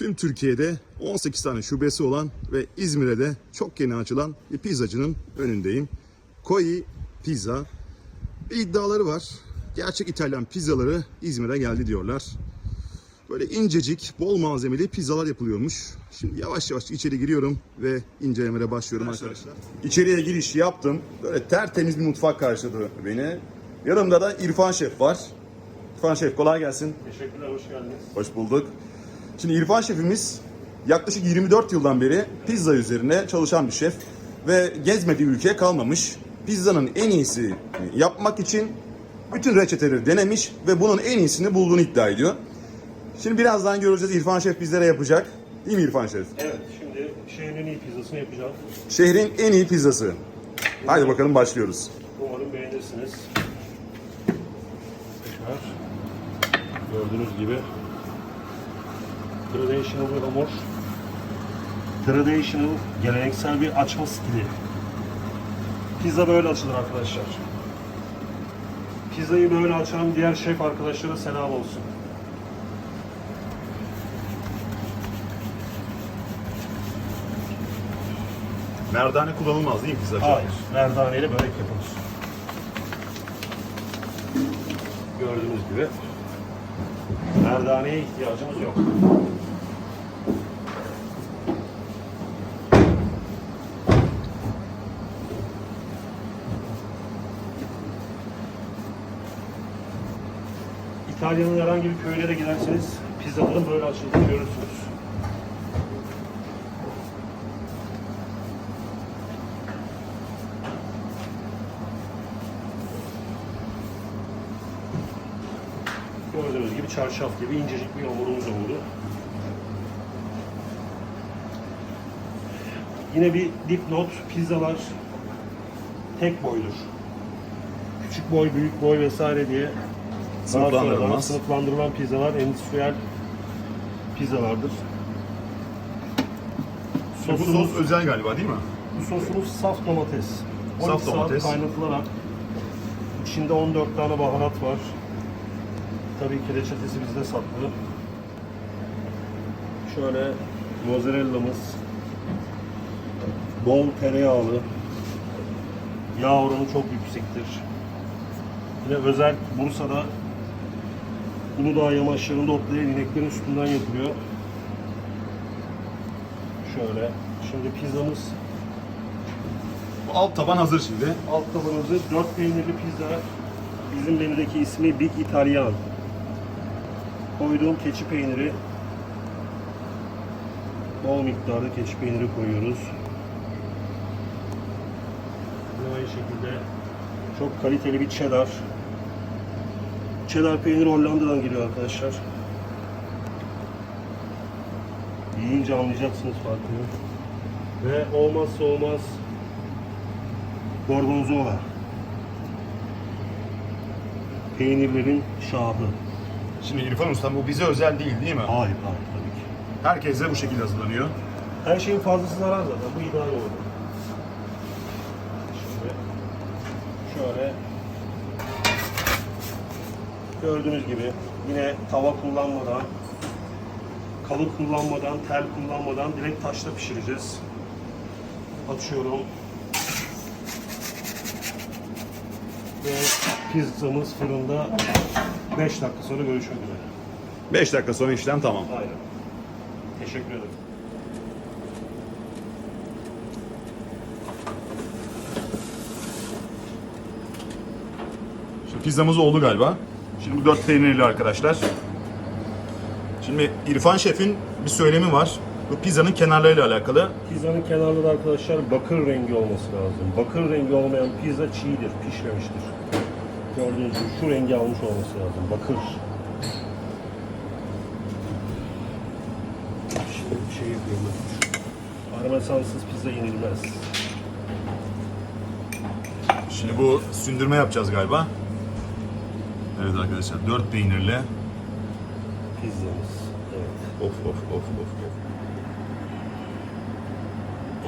Tüm Türkiye'de 18 tane şubesi olan ve İzmir'e de çok yeni açılan bir pizzacının önündeyim. Koi Pizza. Bir iddiaları var. Gerçek İtalyan pizzaları İzmir'e geldi diyorlar. Böyle incecik, bol malzemeli pizzalar yapılıyormuş. Şimdi yavaş yavaş içeri giriyorum ve incelemeye başlıyorum arkadaşlar. İçeriye giriş yaptım. Böyle tertemiz bir mutfak karşıladı beni. Yanımda da İrfan Şef var. İrfan Şef kolay gelsin. Teşekkürler, hoş geldiniz. Hoş bulduk. Şimdi İrfan Şefimiz yaklaşık 24 yıldan beri pizza üzerine çalışan bir şef. Ve gezmediği ülke kalmamış. Pizzanın en iyisi yapmak için bütün reçeteleri denemiş ve bunun en iyisini bulduğunu iddia ediyor. Şimdi birazdan göreceğiz İrfan Şef bizlere yapacak. Değil mi İrfan Şef? Evet, şimdi şehrin en iyi pizzasını yapacağım. Şehrin en iyi pizzası. Haydi bakalım başlıyoruz. Umarım beğenirsiniz. Gördüğünüz gibi traditional bir hamur. Traditional, geleneksel bir açma stili. Pizza böyle açılır arkadaşlar. Pizzayı böyle açan diğer şef arkadaşlara selam olsun. Merdane kullanılmaz değil mi pizzacı? Hayır, merdaneyle börek yapılır. Gördüğünüz gibi merdaneye ihtiyacımız yok. İtalya'nın herhangi bir köyüne de giderseniz pizzaların böyle açıldığını görürsünüz. Gördüğünüz gibi çarşaf gibi incecik bir hamurumuz oldu. Yine bir dipnot, pizzalar tek boydur. Küçük boy, büyük boy vesaire diye daha sonradan Sınıflandırılmaz. sınıflandırılan pizzalar endüstriyel pizzalardır. Bu sos özel galiba değil mi? Bu sosumuz saf domates. Saf 12 saat domates. kaynatılarak içinde 14 tane baharat var. Tabii ki reçetesi bizde saklı. Şöyle mozzarella'mız bol tereyağlı. Yağ oranı çok yüksektir. Yine özel Bursa'da Uludağ yamaçlarında otlayan ineklerin üstünden yapılıyor. Şöyle. Şimdi pizzamız alt taban hazır şimdi. Alt tabanımızı 4 peynirli pizza. Bizim menüdeki ismi Big Italian. Koyduğum keçi peyniri. Bol miktarda keçi peyniri koyuyoruz. Yine aynı şekilde çok kaliteli bir cheddar. Cheddar peyniri Hollanda'dan geliyor arkadaşlar. Yiyince anlayacaksınız farkını. Ve olmazsa olmaz Gorgonzola. Peynirlerin şahı. Şimdi İrfan Usta bu bize özel değil değil mi? Hayır, hayır tabii ki. Herkese bu şekilde hazırlanıyor. Her şeyin fazlası zarar zaten. Bu ideal oldu. Şimdi şöyle gördüğünüz gibi yine tava kullanmadan kalıp kullanmadan, tel kullanmadan direkt taşta pişireceğiz. Açıyorum. Ve pizzamız fırında 5 dakika sonra görüşmek üzere. 5 dakika sonra işlem tamam. Aynen. Teşekkür ederim. Şimdi pizzamız oldu galiba. Şimdi bu dört peynirli arkadaşlar. Şimdi İrfan Şef'in bir söylemi var. Bu pizzanın kenarlarıyla alakalı. Pizzanın kenarları da arkadaşlar bakır rengi olması lazım. Bakır rengi olmayan pizza çiğdir, pişmemiştir. Gördüğünüz gibi şu rengi almış olması lazım. Bakır. Şimdi bir şey yapıyorum ben. Parmesansız pizza yenilmez. Şimdi bu sündürme yapacağız galiba. Evet arkadaşlar dört peynirli. Pizzamız. Evet. Of of of of of.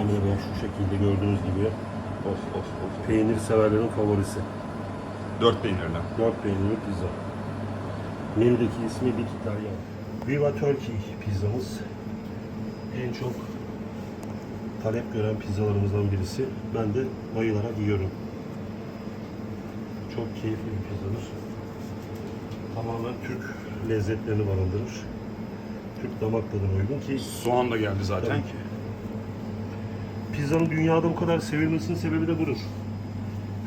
Emre Bey şu şekilde gördüğünüz gibi Of of of. peynir severlerin favorisi. Dört peynirli. 4 peynirli pizza. Menüdeki ismi Big Italian. Viva Turkey pizzamız en çok talep gören pizzalarımızdan birisi. Ben de bayılarak yiyorum. Çok keyifli bir pizzadır. Tamamen Türk lezzetlerini barındırır. Türk damak tadına uygun ki Soğan da geldi zaten. Tabii ki. Pizzanın dünyada bu kadar sevilmesinin sebebi de budur.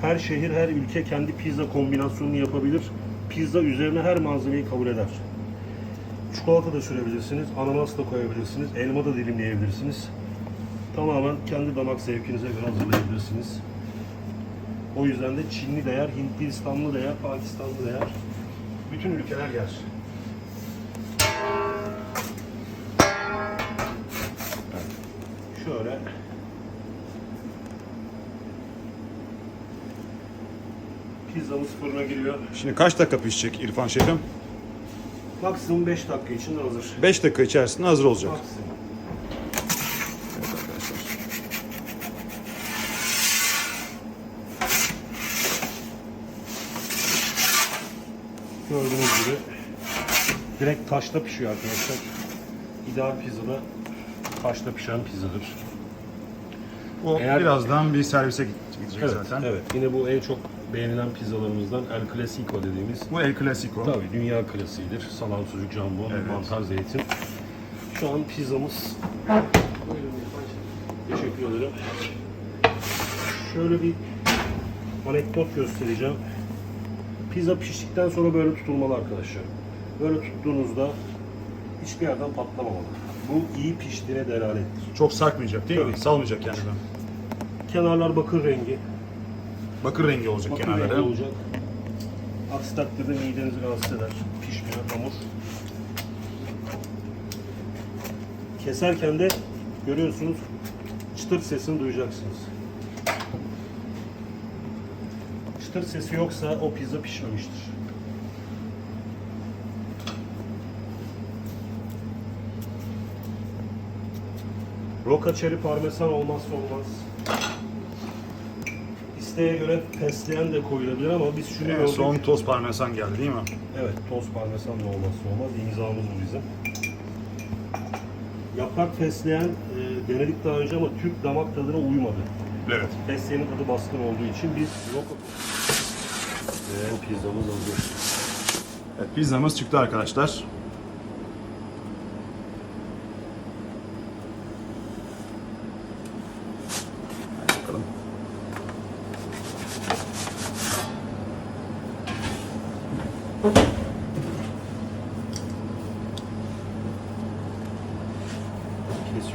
Her şehir, her ülke kendi pizza kombinasyonunu yapabilir. Pizza üzerine her malzemeyi kabul eder. Çikolata da sürebilirsiniz, ananas da koyabilirsiniz, elma da dilimleyebilirsiniz. Tamamen kendi damak zevkinize göre hazırlayabilirsiniz. O yüzden de Çinli de yer, Hindistanlı da yer, Pakistanlı da yer. Bütün ülkeler yer. Pizzamız fırına giriyor. Şimdi kaç dakika pişecek İrfan Şef'im? Maksimum 5 dakika içinde hazır. 5 dakika içerisinde hazır olacak. Maksimum. Evet arkadaşlar. Gördüğünüz gibi direkt taşta pişiyor arkadaşlar. İdeal pizzada taşta pişen pizzadır. O Eğer- birazdan bir servise gidecek Evet, zaten. evet. Yine bu en çok beğenilen pizzalarımızdan El Clasico dediğimiz Bu El Clasico. Tabii dünya klasiğidir. Salam, sucuk, jambon, Evet. mantar, zeytin. Şu an pizzamız... Buyurun. Teşekkür ederim. Şöyle bir anekdot göstereceğim. Pizza piştikten sonra böyle tutulmalı arkadaşlar. Böyle tuttuğunuzda hiçbir yerden patlamamalı. Bu iyi piştiğine delalettir. Çok sarkmayacak değil mi? Tabii. Salmayacak yani. Kenarlar bakır rengi. Bakır rengi olacak Bakır kenarları. rengi olacak. Aksi takdirde midenizi rahatsız eder. Pişmeyen hamur. Keserken de görüyorsunuz çıtır sesini duyacaksınız. Çıtır sesi yoksa o pizza pişmemiştir. Roka cherry parmesan olmazsa olmaz. İsteğe göre fesleğen de koyulabilir ama biz şunu En gördük. son toz parmesan geldi değil mi? Evet, toz parmesan da olmazsa olmaz. İmzamız bu bizim. Yaprak fesleğen e, denedik daha önce ama Türk damak tadına uymadı. Evet. Fesleğenin tadı baskın olduğu için biz yok. Ve pizzamız hazır. Evet pizzamız çıktı arkadaşlar.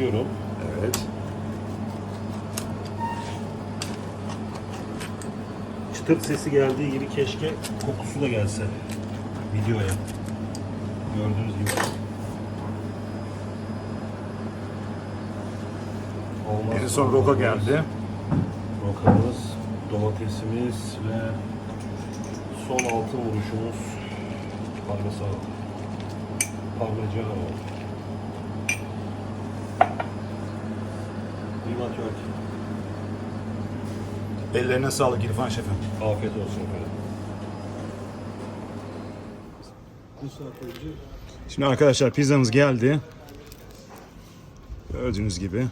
Kesiyorum. Evet. Çıtır sesi geldiği gibi keşke kokusu da gelse videoya. Gördüğünüz gibi. Olmazsa En son roka olmaz. geldi. Rokamız, domatesimiz ve son altın vuruşumuz parmesan. Parmigiano. Viva Turkey. Ellerine sağlık İrfan Şef'im. Afiyet olsun efendim. Şimdi arkadaşlar pizzamız geldi. Gördüğünüz gibi